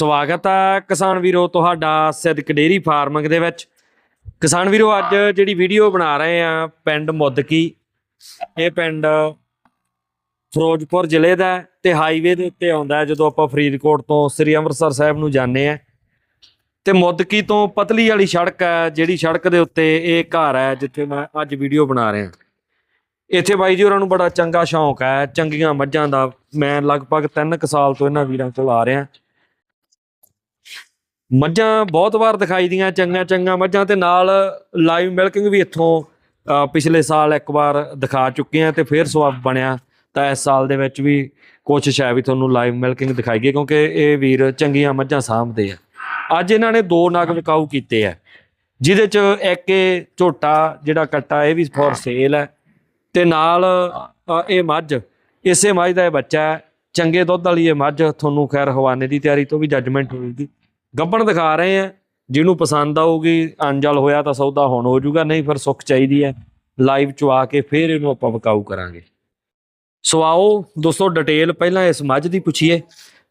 ਸਵਾਗਤ ਹੈ ਕਿਸਾਨ ਵੀਰੋ ਤੁਹਾਡਾ ਸਿੱਧਕ ਡੇਰੀ ਫਾਰਮਿੰਗ ਦੇ ਵਿੱਚ। ਕਿਸਾਨ ਵੀਰੋ, ਅੱਜ ਜਿਹੜੀ ਵੀਡੀਓ ਬਣਾ ਰਹੇ ਆ ਪਿੰਡ ਮੁੱਦਕੀ, ਇਹ ਪਿੰਡ ਫਿਰੋਜ਼ਪੁਰ ਜ਼ਿਲ੍ਹੇ ਦਾ ਹੈ ਤੇ ਹਾਈਵੇ ਦੇ ਉੱਤੇ ਆਉਂਦਾ ਜਦੋਂ ਆਪਾਂ ਫਰੀਦਕੋਟ ਤੋਂ ਸ੍ਰੀ ਅੰਮ੍ਰਿਤਸਰ ਸਾਹਿਬ ਨੂੰ ਜਾਂਦੇ ਆ ਤੇ ਮੁੱਦਕੀ ਤੋਂ ਪਤਲੀ ਵਾਲੀ ਸੜਕ ਹੈ, ਜਿਹੜੀ ਸੜਕ ਦੇ ਉੱਤੇ ਇਹ ਘਰ ਹੈ, ਜਿੱਥੇ ਮੈਂ ਅੱਜ ਵੀਡੀਓ ਬਣਾ ਰਿਹਾ। ਇੱਥੇ ਬਾਈ ਜੀ ਹੋਰਾਂ ਨੂੰ ਬੜਾ ਚੰਗਾ ਸ਼ੌਂਕ ਹੈ, ਚੰਗੀਆਂ ਮੱਝਾਂ ਦਾ। ਮੈਂ ਲਗਭਗ 3 ਕੁ ਸਾਲ ਤੋਂ ਇਹਨਾਂ ਵੀਰਾਂ ਕੋਲ ਆ ਰਿਹਾ। ਮੱਝਾਂ ਬਹੁਤ ਵਾਰ ਦਿਖਾਈ ਦੀਆਂ ਚੰਗੀਆਂ ਚੰਗੀਆਂ ਮੱਝਾਂ ਤੇ ਨਾਲ ਲਾਈਵ ਮਿਲਕਿੰਗ ਵੀ ਇੱਥੋਂ ਪਿਛਲੇ ਸਾਲ ਇੱਕ ਵਾਰ ਦਿਖਾ ਚੁੱਕੇ ਆ ਤੇ ਫਿਰ ਸਵਾਬ ਬਣਿਆ। ਤਾਂ ਇਸ ਸਾਲ ਦੇ ਵਿੱਚ ਵੀ ਕੋਸ਼ਿਸ਼ ਹੈ ਵੀ ਤੁਹਾਨੂੰ ਲਾਈਵ ਮਿਲਕਿੰਗ ਦਿਖਾਈਏ ਕਿਉਂਕਿ ਇਹ ਵੀਰ ਚੰਗੀਆਂ ਮੱਝਾਂ ਸਾਂਭਦੇ ਆ। ਅੱਜ ਇਹਨਾਂ ਨੇ ਦੋ ਨਗ ਵਿਕਾਊ ਕੀਤੇ ਆ, ਜਿਹਦੇ ਚ ਇੱਕ ਇਹ ਝੋਟਾ ਜਿਹੜਾ ਕੱਟਾ, ਇਹ ਵੀ ਫੋਰ ਸੇਲ ਹੈ। ਤੇ ਨਾਲ ਇਹ ਮੱਝ, ਇਸੇ ਮੱਝ ਦਾ ਇਹ ਬੱਚਾ ਹੈ। ਚੰਗੇ ਦੁੱਧ ਵਾਲੀ ਇਹ ਮੱਝ ਤੁਹਾਨੂੰ ਖੈਰ ਹਵਾਨੇ ਦੀ ਤਿਆਰੀ ਤੋਂ ਵੀ ਜੱਜਮੈਂਟ ਹੋਏਗੀ। ਗੱਬਣ ਦਿਖਾ ਰਹੇ ਆ। ਜਿਹਨੂੰ ਪਸੰਦ ਆਊਗੀ ਅੰਜਲ ਹੋਇਆ ਤਾਂ ਸੌਦਾ ਹੁਣ ਹੋ ਜਾਊਗਾ ਨਹੀਂ ਫਿਰ ਸੁੱਖ ਚਾਹੀਦੀ ਹੈ। ਲਾਈਵ ਚਵਾ ਕੇ ਫਿਰ ਇਹਨੂੰ ਆਪਾਂ ਵਿਕਾਊ ਕਰਾਂਗੇ। ਸੋ ਆਓ ਦੋਸਤੋ ਡਿਟੇਲ ਪਹਿਲਾਂ ਇਸ ਮੱਝ ਦੀ ਪੁੱਛੀਏ।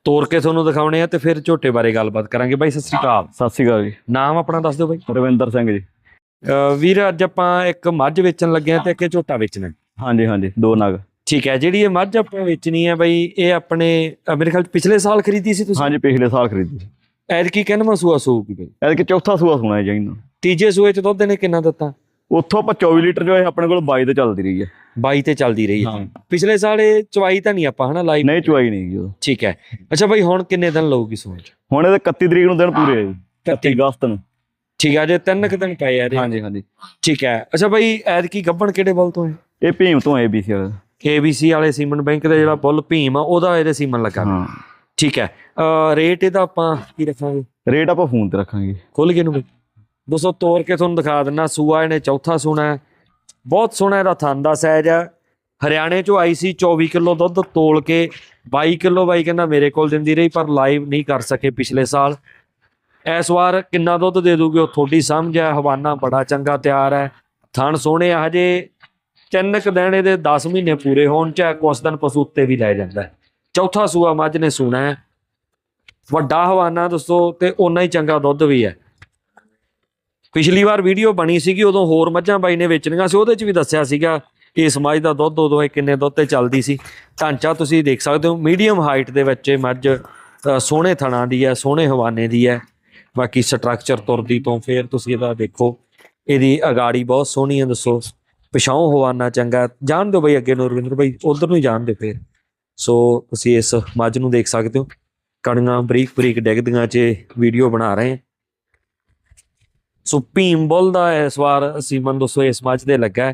ਤੋਰ ਕੇ ਤੁਹਾਨੂੰ ਦਿਖਾਉਣੇ ਆ ਤੇ ਫਿਰ ਝੋਟੇ ਬਾਰੇ ਗੱਲਬਾਤ ਕਰਾਂਗੇ। ਬਾਈ ਸਤਿ ਸ੍ਰੀ ਅਕਾਲ। ਸਤਿ ਸ਼੍ਰੀ ਅਕਾਲ ਜੀ। ਨਾਮ ਆਪਣਾ ਦੱਸ ਦਿਓ ਬਾਈ। ਰਵਿੰਦਰ ਸਿੰਘ ਜੀ। ਵੀਰ ਅੱਜ ਆਪਾਂ ਇੱਕ ਮੱਝ ਵੇਚਣ ਲੱਗੇ ਆ ਤੇ ਇੱਕ ਝੋਟਾ ਵੇਚਣਾ। ਹਾਂਜੀ ਹਾਂਜੀ ਦੋ ਨਗ। ਠੀਕ ਹੈ ਜਿਹੜੀ ਇਹ ਮੱਝ ਆਪਾਂ ਵੇਚਣੀ ਹੈ ਬਾਈ ਇਹ ਆਪਣੇ ਮੇਰੇ ਖਿਆਲ ਪਿਛਲੇ ਸਾਲ ਖਰੀਦੀ ਸੀ ਤੁਸੀਂ? ਹਾਂਜੀ ਪਿਛਲੇ ਸਾਲ ਖਰੀਦੀ ਸੀ। ਐਤਕੀ ਕਹਿੰਦਾ ਸੂਆ ਸੂਗੀ ਬਾਈ? ਐਤਕੀ ਚੌਥਾ ਸੂਆ ਸੁਣਾ ਹੈ ਜੀ ਇਹਨੂੰ ਤੀਜੇ ਸੂਏ ਚ ਦੁੱਧ ਨੇ ਕਿੰਨਾ ਦਿੱਤਾ? ਉੱਥੋਂ ਆਪਾਂ 24 ਲੀਟਰ ਜੋ ਹੈ ਆਪਣੇ ਕੋਲ 22 ਤੇ ਚੱਲਦੀ ਰਹੀ ਹੈ। 22 ਤੇ ਚੱਲਦੀ ਰਹੀ ਹੈ। ਪਿਛਲੇ ਸਾਲ ਇਹ ਚਵਾਈ ਤਾਂ ਨਹੀਂ ਆਪਾਂ ਹਨਾ ਲਾਈਵ ਨਹੀਂ ਚੁਆਈ ਨਹੀਂ ਜੀ ਠੀਕ ਹੈ। ਅੱਛਾ ਬਾਈ ਹੁਣ ਕਿੰਨੇ ਦਿਨ ਲਊਗੀ ਸੂਏ ਚ? ਹੁਣ ਇਹਦੇ 31 ਤਰੀਕ ਨੂੰ ਦਿਨ ਪੂਰੇ ਹੈ ਜੀ 31 ਅਗਸਤ ਨੂੰ। ਠੀਕ ਹੈ ਜੇ ਤਿੰਨ ਕੁ ਦਿਨ ਪਏ ਆ ਇਹਦੇ। ਹਾਂਜੀ ਹਾਂਜੀ। ਠੀਕ ਹੈ। ਅੱਛਾ ਬਾਈ ਐਤਕੀ ਗੱਬਣ ਕਿਹੜੇ ਬਲ ਤੋਂ ਹੈ? ਇਹ ਭੀਮ ਤੋਂ ਏਬੀਸੀ ਵਾਲਾ। ABC ਵਾਲੇ ਸੀਮਨ ਬੈਂਕ ਦਾ ਜਿਹੜਾ ਬੁੱਲ ਭੀਮ ਆ ਉਹਦਾ ਇਹਦੇ ਸੀਮਨ ਲੱਗਾ। ਹਾਂ। ਠੀਕ ਹੈ। ਰੇਟ ਇਹਦਾ ਆਪਾਂ ਕੀ ਰੱਖਾਂਗੇ? ਰੇਟ ਆਪਾਂ ਫੋਨ ਤੇ ਰੱਖਾਂਗੇ। ਖੁੱਲ ਕੇ ਨੂੰ ਬਈ ਦੋਸਤੋ ਤੋੜ ਕੇ ਤੁਹਾਨੂੰ ਦਿਖਾ ਦਿੰਨਾ। ਸੂਆ ਇਹਨੇ ਚੌਥਾ ਸੂਣਾ ਹੈ। ਬਹੁਤ ਸੋਹਣਾ ਇਹਦਾ ਥਣ ਦਾ ਸਾਈਜ਼ ਹੈ। ਹਰਿਆਣੇ ਚੋਂ ਆਈ ਸੀ 24 ਕਿਲੋ ਦੁੱਧ ਤੋਲ ਕੇ 22 ਕਿਲੋ ਬਾਈ ਕਹਿੰਦਾ ਮੇਰੇ ਕੋਲ ਦਿੰਦੀ ਰਹੀ ਪਰ ਲਾਈਵ ਨਹੀਂ ਕਰ ਸਕੇ ਪਿਛਲੇ ਸਾਲ। ਇਸ ਵਾਰ ਕਿੰਨਾ ਦੁੱਧ ਦੇ ਦੂਗੇ ਉਹ ਤੁਹਾਡੀ ਸਮਝ ਹੈ। ਹਵਾਨਾ ਬੜਾ ਚੰਗਾ ਤਿਆਰ ਹੈ। ਥਣ ਸੋਹਣੇ ਆ ਹਜੇ ਚੰਨਕ ਦਿਨ ਇਹਦੇ 10 ਮਹੀਨੇ ਪੂਰੇ ਹੋਣ ਚ ਕੁਛ ਦਿਨ ਪਸ਼ੂ ਉੱਤੇ ਵੀ ਲੈ ਜਾਂਦਾ ਹੈ। ਚੌਥਾ ਸੂਆ ਮੱਝ ਨੇ ਸੂਣਾ ਹੈ। ਵੱਡਾ ਹਵਾਨਾ ਦੋਸਤੋ, ਤੇ ਓਨਾ ਹੀ ਚੰਗਾ ਦੁੱਧ ਵੀ ਹੈ। ਪਿਛਲੀ ਵਾਰ ਵੀਡੀਓ ਬਣੀ ਸੀਗੀ, ਉਦੋਂ ਹੋਰ ਮੱਝਾਂ ਬਾਈ ਨੇ ਵੇਚਣੀਆਂ ਸੀ, ਉਹਦੇ 'ਚ ਵੀ ਦੱਸਿਆ ਸੀਗਾ ਕਿ ਇਸ ਮੱਝ ਦਾ ਦੁੱਧ ਉਦੋਂ ਇਹ ਕਿੰਨੇ ਦੁੱਧ ਤੇ ਚੱਲਦੀ ਸੀ। ਢਾਂਚਾ ਤੁਸੀਂ ਦੇਖ ਸਕਦੇ ਹੋ, ਮੀਡੀਅਮ ਹਾਈਟ ਦੇ ਵਿੱਚ ਇਹ ਮੱਝ ਸੋਹਣੇ ਥਣਾ ਦੀ ਹੈ, ਸੋਹਣੇ ਹਵਾਨੇ ਦੀ ਹੈ। ਬਾਕੀ ਸਟਰਕਚਰ ਤੁਰਦੀ ਤੋਂ ਫੇਰ ਤੁਸੀਂ ਇਹਦਾ ਦੇਖੋ, ਇਹਦੀ ਅਗਾੜੀ ਬਹੁਤ ਸੋਹਣੀ ਹੈ, ਦੱਸੋ। ਪਿਛਾਉ ਹਵਾਨਾ ਚੰਗਾ, ਜਾਣ ਦਿਓ ਬਈ ਅੱਗੇ ਨੂੰ ਰਵਿੰਦਰ ਬਾਈ, ਉਧਰ ਨੂੰ ਹੀ ਜਾਣ ਦਿਓ ਫੇਰ। ਸੋ ਤੁਸੀਂ ਇਸ ਮੱਝ ਨੂੰ ਦੇਖ ਸਕਦੇ ਹੋ। ਕਣੀਆਂ ਬਰੀਕ ਬਰੀਕ ਡਿੱਗਦੀਆਂ 'ਚ ਵੀਡੀਓ ਬਣਾ ਰਹੇ ਹਾਂ। ਸੋ ਭੀਮ ਬੁੱਲ ਦਾ ਇਸ ਵਾਰ ਸੀਮਨ ਦੋਸਤੋ ਇਸ ਮੱਝ ਦੇ ਲੱਗਾ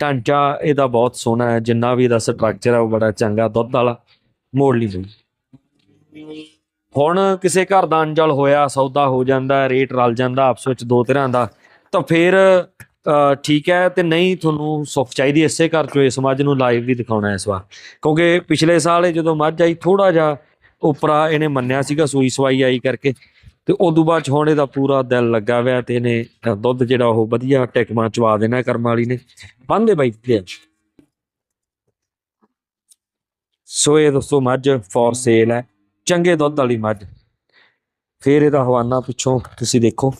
ਢਾਂਚਾ ਇਹਦਾ ਬਹੁਤ ਸੋਹਣਾ ਹੈ, ਜਿੰਨਾ ਵੀ ਇਹਦਾ ਸਟਰਕਚਰ ਹੈ ਉਹ ਬੜਾ ਚੰਗਾ ਦੁੱਧ ਵਾਲਾ, ਮੋੜ ਲਈ ਬਈ। ਹੁਣ ਕਿਸੇ ਘਰ ਦਾ ਅੰਜਲ ਹੋਇਆ, ਸੌਦਾ ਹੋ ਜਾਂਦਾ, ਰੇਟ ਰਲ ਜਾਂਦਾ ਆਪਸ ਵਿੱਚ ਦੋ ਤਰ੍ਹਾਂ ਦਾ, ਤਾਂ ਫਿਰ ਠੀਕ ਹੈ ਤੇ ਨਹੀਂ ਤੁਹਾਨੂੰ ਸੁੱਖ ਚਾਹੀਦੀ ਇਸੇ ਘਰ ਚੋਂ ਇਸ ਮੱਝ ਨੂੰ ਲਾਈਵ ਵੀ ਦਿਖਾਉਣਾ ਇਸ ਵਾਰ। ਕਿਉਂਕਿ ਪਿਛਲੇ ਸਾਲ ਇਹ ਜਦੋਂ ਮੱਝ ਆਈ ਥੋੜਾ ਜਿਹਾ ਉਪਰਾ ਇਹਨੇ ਮੰਨਿਆ ਸੀਗਾ, ਸੂਈ ਸਵਾਈ ਆਈ ਕਰਕੇ। ਤੇ ਉਦੋਂ ਬਾਅਦ 'ਚ ਹੁਣ ਇਹਦਾ ਪੂਰਾ ਦਿਲ ਲੱਗਾ ਹੋਇਆ ਤੇ ਇਹਨੇ ਦੁੱਧ ਜਿਹੜਾ ਉਹ ਵਧੀਆ ਟਿਕਮਾ ਚਵਾ ਦੇਣਾ ਕਰਮ ਵਾਲੀ ਨੇ। ਬੰਦੇ ਬਾਈ ਤੇ ਸੋ ਇਹ ਦੋਸਤੋ ਮੱਝ ਫੋਰ ਸੇਲ ਹੈ। ਚੰਗੇ ਦੁੱਧ ਵਾਲੀ ਮੱਝ। ਫੇਰ ਇਹਦਾ ਹਵਾਨਾ ਪਿੱਛੋਂ ਤੁਸੀਂ ਦੇਖੋ।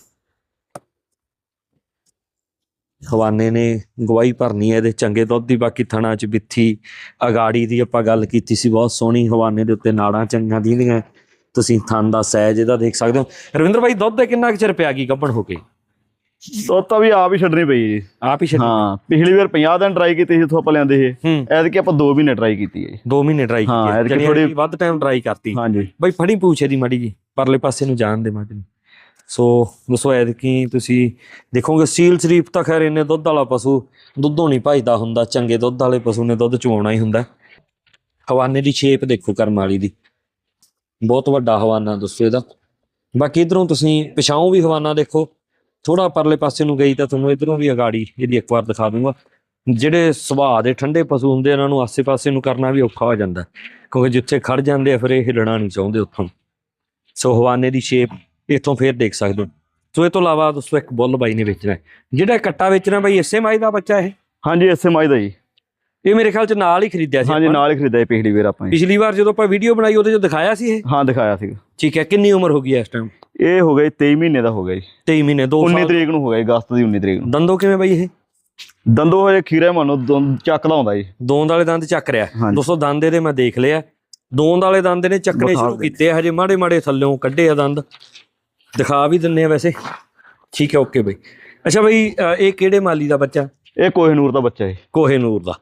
ਹਵਾਨੇ ਨੇ ਗਵਾਹੀ ਭਰਨੀ ਹੈ ਇਹਦੇ ਚੰਗੇ ਦੁੱਧ ਦੀ ਬਾਕੀ ਥਣਾ ਚ ਬਿੱਥੀ ਅਗਾੜੀ ਦੀ ਆਪਾਂ ਗੱਲ ਕੀਤੀ ਸੀ ਬਹੁਤ ਸੋਹਣੀ ਹਵਾਨੇ ਦੇ ਉੱਤੇ ਨਾੜਾਂ ਚੰਗੀਆਂ ਦੀਦੀਆਂ। ਤੁਸੀਂ ਥਣ ਦਾ ਸਾਈਜ਼ ਇਹਦਾ ਦੇਖ ਸਕਦੇ ਹੋ। ਰਵਿੰਦਰ ਭਾਈ ਦੁੱਧ ਦੇ ਕਿੰਨਾ ਕੁ ਚਿਰ ਪਿਆ ਗਈ ਗੱਭਣ ਹੋ ਕੇ? ਦੁੱਧ ਤਾਂ ਵੀ ਆਪ ਹੀ ਛੱਡਣੀ ਪਈ ਜੀ। ਆਪ ਹੀ ਛੱਡ ਹਾਂ ਪਿਛਲੀ ਵਾਰ 50 ਦਿਨ ਟਰਾਈ ਕੀਤੀ ਸੀ ਉੱਥੋਂ ਆਪਾਂ ਲਿਆਂਦੇ ਸੀ। ਹੂੰ। ਐਤਕੀ ਆਪਾਂ 2 ਮਹੀਨੇ ਟਰਾਈ ਕੀਤੀ ਹੈ। ਜੀ 2 ਮਹੀਨੇ ਟਰਾਈ ਹਾਂ, ਕੀਤੀ ਐਤਕੀ ਜਿਹੜੀ ਥੋੜ੍ਹੀ- ਵੱਧ ਟਾਈਮ ਟਰਾਈ ਕਰਤੀ। ਹਾਂਜੀ। ਬਈ ਫੜੀ ਪੂਛੇ ਦੀ ਮਾੜੀ ਜੀ ਪਰਲੇ ਪਾਸੇ ਨੂੰ ਜਾਣ ਦੇ ਮਾੜੀ ਸੋ ਦੋਸਤੋ ਐਤਕੀ ਤੁਸੀਂ ਦੇਖੋਗੇ? ਸੀਲ ਸ਼ਰੀਫ ਤਾਂ ਖੈਰ ਇਹਨੇ ਦੁੱਧ ਵਾਲਾ ਪਸ਼ੂ ਦੁੱਧੋਂ ਨਹੀਂ ਭਜਦਾ ਹੁੰਦਾ, ਚੰਗੇ ਦੁੱਧ ਵਾਲੇ ਪਸ਼ੂ ਨੇ ਦੁੱਧ ਚਵਾਉਣਾ ਹੀ ਹੁੰਦਾ। ਹਵਾਨੇ ਦੀ ਸ਼ੇਪ ਦੇਖੋ ਕਰਮ ਵਾਲੀ ਦੀ। ਬਹੁਤ ਵੱਡਾ ਹਵਾਨਾ ਦੋਸਤੋ ਇਹਦਾ। ਬਾਕੀ ਇਧਰੋਂ ਤੁਸੀਂ ਪਿਛਾਉਂ ਵੀ ਹਵਾਨਾ ਦੇਖੋ। ਥੋੜਾ ਪਰਲੇ ਪਾਸੇ ਨੂੰ ਗਈ ਤਾਂ ਤੁਹਾਨੂੰ ਇਧਰੋਂ ਵੀ ਅਗਾੜੀ ਇਹਦੀ ਇੱਕ ਵਾਰ ਦਿਖਾ ਦੂੰਗਾ। ਜਿਹੜੇ ਸੁਭਾਅ ਦੇ ਠੰਡੇ ਪਸ਼ੂ ਹੁੰਦੇ ਇਹਨਾਂ ਨੂੰ ਆਸੇ-ਪਾਸੇ ਨੂੰ ਕਰਨਾ ਵੀ ਔਖਾ ਹੋ ਜਾਂਦਾ। ਕਿਉਂਕਿ ਜਿੱਥੇ ਖੜ ਜਾਂਦੇ ਆ, ਫਿਰ ਇਹ ਹਿੱਲਣਾ ਨਹੀਂ ਚਾਹੁੰਦੇ ਉੱਥੋਂ। ਸੋ ਹਵਾਨੇ ਦੀ ਸ਼ੇਪ ਇੱਥੋਂ ਫੇਰ ਦੇਖ ਸਕਦੇ ਹੋ। ਸੋ ਇਹ ਤੋਂ ਇਲਾਵਾ ਦੋਸਤੋ ਇੱਕ ਬੁੱਲ ਬਾਈ ਨੇ ਵੇਚਣਾ ਹੈ। ਜਿਹੜਾ ਕੱਟਾ ਵੇਚਣਾ ਬਾਈ ਇਸੇ ਮਾਈ ਦਾ ਬੱਚਾ ਇਹ? ਹਾਂਜੀ ਇਸੇ ਮੱਝ ਦਾ ਜੀ। ਇਹ ਮੇਰੇ ਖਿਆਲ ਚ ਨਾਲ ਹੀ ਖਰੀਦਿਆ ਸੀ ਹਾਂਜੀ ਆਪਾਂ। ਨਾਲ ਹੀ ਖਰੀਦਿਆ ਜੀ ਪਿਛਲੀ ਵਾਰ ਆਪਾਂ ਜੀ। ਪਿਛਲੀ ਵਾਰ ਜਦੋਂ ਆਪਾਂ ਵੀਡੀਓ ਬਣਾਈ ਉਹਦੇ ਚ ਦਿਖਾਇਆ ਸੀ ਇਹ? ਹਾਂ ਦਿਖਾਇਆ ਸੀਗਾ ਠੀਕ ਹੈ ਕਿੰਨੀ ਉਮਰ ਹੋ ਗਈ ਹੈ ਇਸ ਟਾਈਮ ਇਹ ਹੋ ਗਿਆ ਜੀ 23 ਮਹੀਨੇ ਦਾ ਹੋ ਗਿਆ ਜੀ। 23 ਮਹੀਨੇ 2 19 ਸਾਲ। ਤਰੀਕ ਨੂੰ ਹੋ ਗਿਆ ਜੀ ਅਗਸਤ ਦੀ 19 ਤਰੀਕ ਨੂੰ। ਦੰਦੋ ਕਿਵੇਂ ਬਈ ਇਹ? ਦੰਦੋ ਹਜੇ ਖੀਰੇ ਮੰਨੋ ਦੰ- ਚੱਕਦਾ ਹੁੰਦਾ ਜੀ। ਦੋਂਦ ਵਾਲੇ ਦੰਦ ਚੱਕ ਰਿਹਾ। ਹਾਂਜੀ। ਦੋਸਤੋ ਦੰਦ ਇਹਦੇ ਮੈਂ ਦੇਖ ਲਿਆ। ਦੋਂਦ ਵਾਲੇ ਦੰਦ ਨੇ ਚੱਕਣੇ ਸ਼ੁਰੂ ਦੇ। ਕੀਤੇ ਆ ਹਜੇ ਮਾੜੇ ਮਾੜੇ ਥੱਲਿਓਂ ਕੱਢੇ ਆ ਦੰਦ। ਦਿਖਾ ਵੀ ਦਿੰਨੇ ਆ ਵੈਸੇ। ਠੀਕ ਹੈ ਓਕੇ ਬਈ। ਅੱਛਾ ਬਈ ਅ, ਇਹ ਕਿਹੜੇ ਮਾਲੀ ਦਾ ਬੱਚਾ? ਇਹ ਕੋਹਿਨੂਰ ਦਾ ਬੱਚਾ ਜੀ। ਕੋਹੇ ਨੂਰ ਦਾ।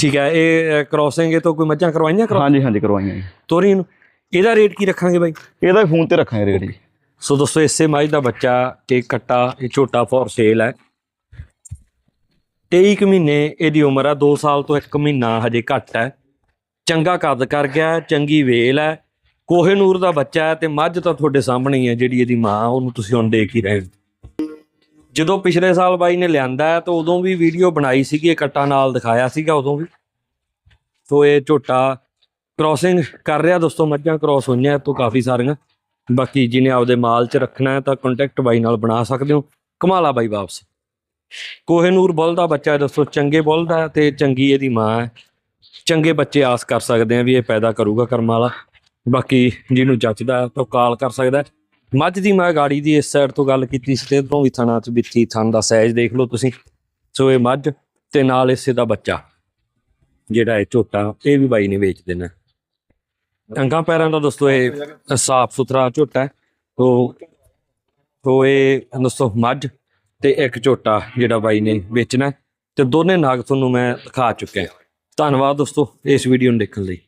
ਠੀਕ ਹੈ ਇਹ ਕ੍ਰੋਸਿੰਗ ਇਹ ਤੋਂ ਕੋਈ ਮੱਝਾਂ ਕਰਵਾਈਆਂ ਕਰੋ ਹਾਂਜੀ ਹਾਂਜੀ ਕਰਵਾਈਆਂ ਜੀ। ਤੋਰੀ ਨੂੰ। ਇਹਦਾ ਰੇਟ ਕੀ ਰੱਖਾਂਗੇ ਬਾਈ? ਇਹਦਾ ਫੋਨ ਤੇ ਰੱਖਾਂਗੇ ਰੇਟ ਜੀ। ਸੋ ਦੋਸਤੋ ਇਸੇ ਮੱਝ ਦਾ ਬੱਚਾ ਤੇ ਕੱਟਾ ਇਹ ਝੋਟਾ ਫॉर ਸੇਲ ਹੈ। 23 ਕੁ ਮਹੀਨੇ ਇਹਦੀ ਉਮਰ ਆ 2 ਸਾਲ ਤੋਂ 1 ਮਹੀਨਾ ਹਜੇ ਘੱਟ ਹੈ। ਚੰਗਾ ਕੱਦ ਕਰ ਗਿਆ ਹੈ, ਚੰਗੀ ਵੇਲ ਹੈ। ਕੋਹੇਨੂਰ ਦਾ ਬੱਚਾ ਹੈ ਤੇ ਮੱਝ ਤਾਂ ਤੁਹਾਡੇ ਸਾਹਮਣੇ ਹੀ ਹੈ, ਜਿਹੜੀ ਇਹਦੀ ਮਾਂ, ਉਹਨੂੰ ਤੁਸੀਂ ਹੁਣ ਦੇਖ ਹੀ ਰਹੇ ਜਦੋਂ ਪਿਛਲੇ ਸਾਲ ਬਾਈ ਨੇ ਲਿਆਂਦਾ ਹੈ, ਤਾਂ ਉਦੋਂ ਵੀ ਵੀਡੀਓ ਬਣਾਈ ਸੀਗੀ, ਇਹ ਕੱਟਾ ਨਾਲ ਦਿਖਾਇਆ ਸੀਗਾ ਉਦੋਂ ਵੀ। ਸੋ ਇਹ ਝੋਟਾ ਕ੍ਰਾਸਿੰਗ ਕਰ ਰਿਹਾ ਦੋਸਤੋ, ਮੱਝਾਂ ਕ੍ਰਾਸ ਹੋਈਆਂ ਇਹ ਤੋਂ ਕਾਫੀ ਸਾਰੀਆਂ। ਬਾਕੀ ਜਿਹਨੇ ਆਪਦੇ ਮਾਲ 'ਚ ਰੱਖਣਾ ਹੈ, ਤਾਂ ਕੰਟੈਕਟ ਬਾਈ ਨਾਲ ਬਣਾ ਸਕਦੇ ਹੋ। ਕਮਾਲਾ ਬਾਈ ਵਾਪਸ। ਕੋਹੇਨੂਰ ਬੁੱਲ ਦਾ ਬੱਚਾ ਹੈ ਦੋਸਤੋ, ਚੰਗੇ ਬੁੱਲ ਦਾ ਤੇ ਚੰਗੀ ਇਹਦੀ ਮਾਂ ਹੈ। ਚੰਗੇ ਬੱਚੇ ਆਸ ਕਰ ਸਕਦੇ ਆ ਵੀ ਇਹ ਪੈਦਾ ਕਰੂਗਾ ਕਰਮਾਲਾ। ਬਾਕੀ ਜਿਹਨੂੰ ਜੱਚਦਾ ਤਾਂ ਉਹ ਕਾਲ ਕਰ ਸਕਦਾ ਮੱਝ ਦੀ ਮੈਂ ਗਾੜੀ ਦੀ ਇਸ ਸਾਈਡ ਤੋਂ ਗੱਲ ਕੀਤੀ ਸੀ, ਤੇ ਤੋਂ ਵੀ ਥਣਾ ਚ ਬਿੱਤੀ ਥਣ ਦਾ ਸਾਈਜ਼ ਦੇਖ ਲਓ ਤੁਸੀਂ। ਸੋ ਇਹ ਮੱਝ ਤੇ ਨਾਲ ਇਸੇ ਦਾ ਬੱਚਾ, ਜਿਹੜਾ ਇਹ ਝੋਟਾ, ਇਹ ਵੀ ਬਾਈ ਨੇ ਵੇਚ ਦੇਣਾ। ਅੰਗਾਂ ਪੈਰਾਂ ਦਾ ਦੋਸਤੋ, ਇਹ ਸਾਫ਼ ਸੁਥਰਾ ਝੋਟਾ ਹੈ। ਤੋ ਤੋ ਇਹ ਦੋਸਤੋ ਮੱਝ ਤੇ ਇੱਕ ਝੋਟਾ ਜਿਹੜਾ ਬਾਈ ਨੇ ਵੇਚਣਾ ਹੈ। ਤੇ ਦੋਨੇ ਨਾਗ ਤੁਹਾਨੂੰ ਮੈਂ ਦਿਖਾ ਚੁੱਕਿਆ। ਧੰਨਵਾਦ ਦੋਸਤੋ ਇਸ ਵੀਡੀਓ ਨੂੰ ਦੇਖਣ ਲਈ।